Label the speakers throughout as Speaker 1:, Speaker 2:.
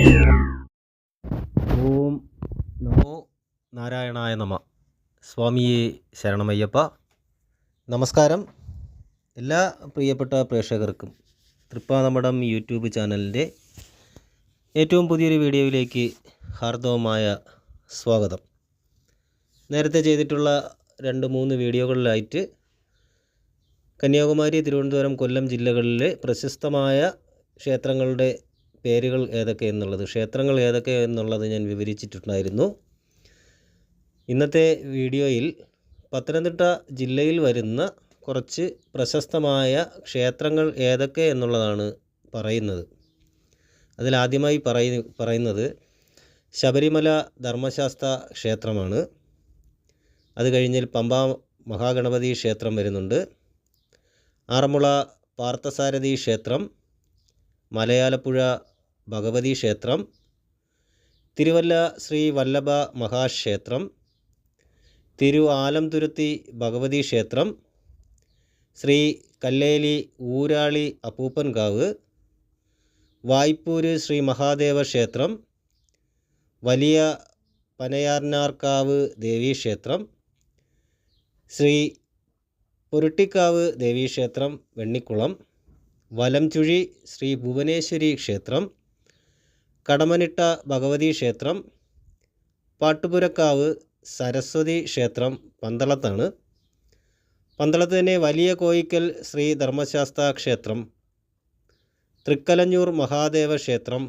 Speaker 1: ഓം നമോ നാരായണായ നമ. സ്വാമിയെ ശരണമയ്യപ്പ. നമസ്കാരം. എല്ലാ പ്രിയപ്പെട്ട പ്രേക്ഷകർക്കും തൃപ്പാനമടം യൂട്യൂബ് ചാനലിന്റെ ഏറ്റവും പുതിയൊരു വീഡിയോയിലേക്ക് ഹാർദവമായ സ്വാഗതം. നേരത്തെ ചെയ്തിട്ടുള്ള രണ്ട് മൂന്ന് വീഡിയോകളിലായിട്ട് കന്യാകുമാരി തിരുവനന്തപുരം കൊല്ലം ജില്ലകളിലെ പ്രശസ്തമായ ക്ഷേത്രങ്ങളുടെ പേരുകൾ ഏതൊക്കെ എന്നുള്ളത് ക്ഷേത്രങ്ങൾ ഏതൊക്കെ എന്നുള്ളത് ഞാൻ വിവരിച്ചിട്ടുണ്ടായിരുന്നു. ഇന്നത്തെ വീഡിയോയിൽ പത്തനംതിട്ട ജില്ലയിൽ വരുന്ന കുറച്ച് പ്രശസ്തമായ ക്ഷേത്രങ്ങൾ ഏതൊക്കെ എന്നുള്ളതാണ് പറയുന്നത്. അതിലാദ്യമായി പറയ പറയുന്നത് ശബരിമല ധർമ്മശാസ്ത്ര ക്ഷേത്രമാണ്. അത് കഴിഞ്ഞാൽ പമ്പ മഹാഗണപതി ക്ഷേത്രം വരുന്നുണ്ട്. ആറന്മുള പാർത്ഥസാരഥി ക്ഷേത്രം മലയാലപ്പുഴ ഭഗവതി ക്ഷേത്രം തിരുവല്ല ശ്രീ വല്ലഭ മഹാക്ഷേത്രം തിരു ആലംതുരുത്തി ഭഗവതി ക്ഷേത്രം ശ്രീ കല്ലേലി ഊരാളി അപ്പൂപ്പൻകാവ് വായ്പൂര് ശ്രീ മഹാദേവ ക്ഷേത്രം വലിയ പനയാർനാർക്കാവ് ദേവീക്ഷേത്രം ശ്രീ പൊരുട്ടിക്കാവ് ദേവീക്ഷേത്രം വെണ്ണിക്കുളം വലംചുഴി ശ്രീ ഭുവനേശ്വരി ക്ഷേത്രം കടമനിട്ട ഭഗവതി ക്ഷേത്രം പാട്ടുപുരക്കാവ് സരസ്വതി ക്ഷേത്രം പന്തളത്താണ്. പന്തളത്ത് തന്നെ വലിയ കോയിക്കൽ ശ്രീ ധർമ്മശാസ്ത്ര ക്ഷേത്രം തൃക്കലഞ്ഞൂർ മഹാദേവ ക്ഷേത്രം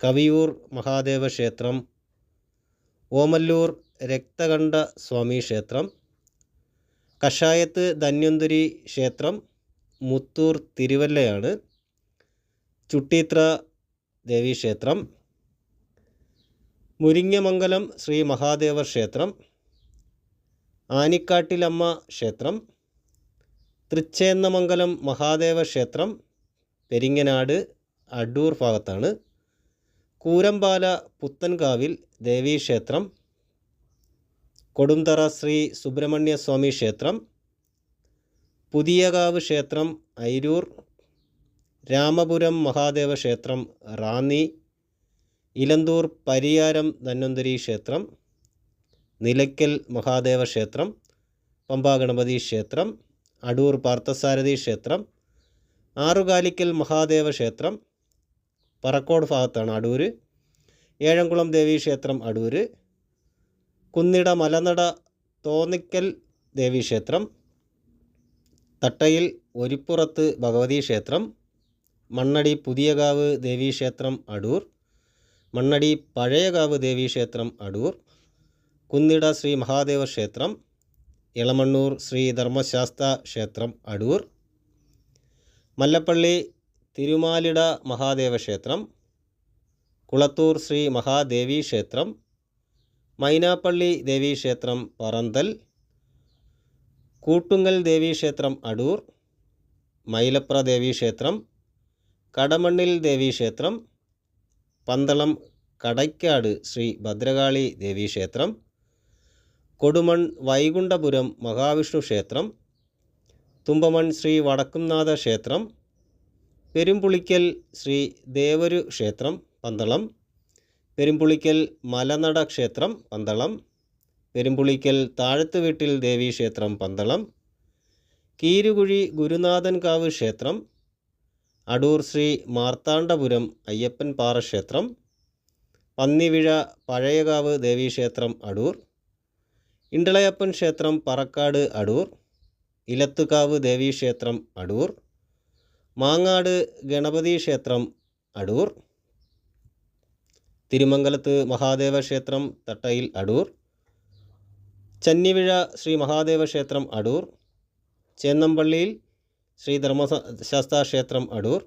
Speaker 1: കവിയൂർ മഹാദേവ ക്ഷേത്രം ഓമല്ലൂർ രക്തകണ്ഠ സ്വാമി ക്ഷേത്രം കഷായത്ത് ധന്യന്തുരി ക്ഷേത്രം മുത്തൂർ തിരുവല്ലയാണ് ചുട്ടീത്ര ദേവീക്ഷേത്രം മുരിങ്ങമംഗലം ശ്രീ മഹാദേവ ക്ഷേത്രം ആനിക്കാട്ടിലമ്മ ക്ഷേത്രം തൃച്ചേന്നമംഗലം മഹാദേവ ക്ഷേത്രം പെരിങ്ങനാട് അടൂർ ഭാഗത്താണ് കൂരമ്പാല പുത്തൻകാവിൽ ദേവീക്ഷേത്രം കൊടുംതറ ശ്രീ സുബ്രഹ്മണ്യ സ്വാമി ക്ഷേത്രം പുതിയകാവ് ക്ഷേത്രം ഐരൂർ രാമപുരം മഹാദേവ ക്ഷേത്രം റാന്നി ഇലന്തൂർ പരിയാരം ധന്വന്തരി ക്ഷേത്രം നിലയ്ക്കൽ മഹാദേവ ക്ഷേത്രം പമ്പാഗണപതി ക്ഷേത്രം അടൂർ പാർത്ഥസാരഥി ക്ഷേത്രം ആറുകാലിക്കൽ മഹാദേവ ക്ഷേത്രം പറക്കോട് ഭാഗത്താണ് അടൂർ ഏഴംകുളം ദേവീക്ഷേത്രം അടൂർ കുന്നിട മലനട തോന്നിക്കൽ ദേവീക്ഷേത്രം തട്ടയിൽ ഒരിപ്പുറത്ത് ഭഗവതി ക്ഷേത്രം മണ്ണടി പുതിയകാവ് ദേവീക്ഷേത്രം അടൂർ. മണ്ണടി പഴയകാവ് ദേവീക്ഷേത്രം അടൂർ. കുന്നിട ശ്രീ മഹാദേവ ക്ഷേത്രം. ഇളമണ്ണൂർ ശ്രീ ധർമ്മശാസ്ത്ര ക്ഷേത്രം അടൂർ. മല്ലപ്പള്ളി തിരുമാലിട മഹാദേവ ക്ഷേത്രം. കുളത്തൂർ ശ്രീ മഹാദേവി ക്ഷേത്രം. മൈനാപ്പള്ളി ദേവീക്ഷേത്രം പറന്തൽ. കൂട്ടുങ്ങൽ ദേവീക്ഷേത്രം അടൂർ. മൈലപ്ര ദേവീക്ഷേത്രം കടമണ്ണിൽ ദേവീക്ഷേത്രം പന്തളം കടയ്ക്കാട് ശ്രീ ഭദ്രകാളി ദേവീക്ഷേത്രം കൊടുമൺ വൈകുണ്ഠപുരം മഹാവിഷ്ണു ക്ഷേത്രം തുമ്പമൺ ശ്രീ വടക്കുംനാഥ ക്ഷേത്രം പെരുമ്പുളിക്കൽ ശ്രീ ദേവരു ക്ഷേത്രം പന്തളം പെരുമ്പുളിക്കൽ മലനട ക്ഷേത്രം പന്തളം പെരുമ്പുളിക്കൽ താഴത്തുവീട്ടിൽ ദേവീക്ഷേത്രം പന്തളം കീരുകുഴി ഗുരുനാഥൻകാവ് ക്ഷേത്രം അടൂർ ശ്രീ മാർത്താണ്ഡപുരം അയ്യപ്പൻ പാറ ക്ഷേത്രം പന്നിവിഴ പഴയകാവ് ദേവീക്ഷേത്രം അടൂർ ഇണ്ടളയപ്പൻ ക്ഷേത്രം പറക്കാട് അടൂർ ഇലത്തുകാവ് ദേവീക്ഷേത്രം അടൂർ മാങ്ങാട് ഗണപതി ക്ഷേത്രം അടൂർ തിരുമംഗലത്ത് മഹാദേവ ക്ഷേത്രം തട്ടയിൽ അടൂർ ചന്നിവിഴ ശ്രീ മഹാദേവ ക്ഷേത്രം അടൂർ ചേന്നമ്പള്ളിയിൽ ശ്രീ ധർമ്മശാസ്ത്ര ക്ഷേത്രം അടൂർ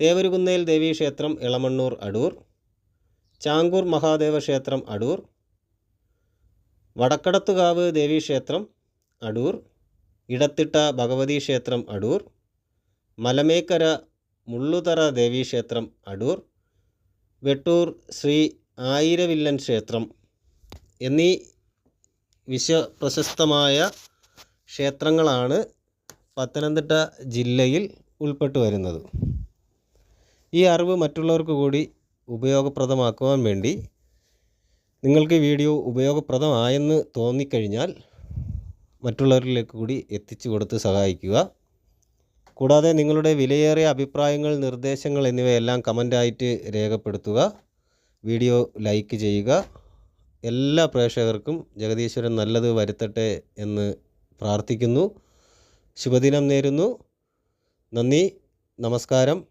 Speaker 1: തേവരുകുന്നേൽ ദേവീക്ഷേത്രം ഇളമണ്ണൂർ അടൂർ ചാങ്കൂർ മഹാദേവ ക്ഷേത്രം അടൂർ വടക്കടത്തുകാവ് ദേവീക്ഷേത്രം അടൂർ ഇടത്തിട്ട ഭഗവതി ക്ഷേത്രം അടൂർ മലമേക്കര മുള്ളുതറ ദേവീക്ഷേത്രം അടൂർ വെട്ടൂർ ശ്രീ ആയിരവില്ലൻ ക്ഷേത്രം എന്നീ വിശ്വപ്രശസ്തമായ ക്ഷേത്രങ്ങളാണ് പത്തനംതിട്ട ജില്ലയിൽ ഉൾപ്പെട്ടു വരുന്നത്. ഈ അറിവ് മറ്റുള്ളവർക്ക് കൂടി ഉപയോഗപ്രദമാക്കുവാൻ വേണ്ടി നിങ്ങൾക്ക് വീഡിയോ ഉപയോഗപ്രദമായെന്ന് തോന്നിക്കഴിഞ്ഞാൽ മറ്റുള്ളവരിലേക്ക് കൂടി എത്തിച്ചു കൊടുത്ത് സഹായിക്കുക. കൂടാതെ നിങ്ങളുടെ വിലയേറിയ അഭിപ്രായങ്ങൾ നിർദ്ദേശങ്ങൾ എന്നിവയെല്ലാം കമന്റായിട്ട് രേഖപ്പെടുത്തുക. വീഡിയോ ലൈക്ക് ചെയ്യുക. എല്ലാ പ്രേക്ഷകർക്കും ജഗദീശ്വരൻ നല്ലത് വരുത്തട്ടെ എന്ന് പ്രാർത്ഥിക്കുന്നു. ശുഭദിനം നേരുന്നു. നന്ദി. നമസ്കാരം.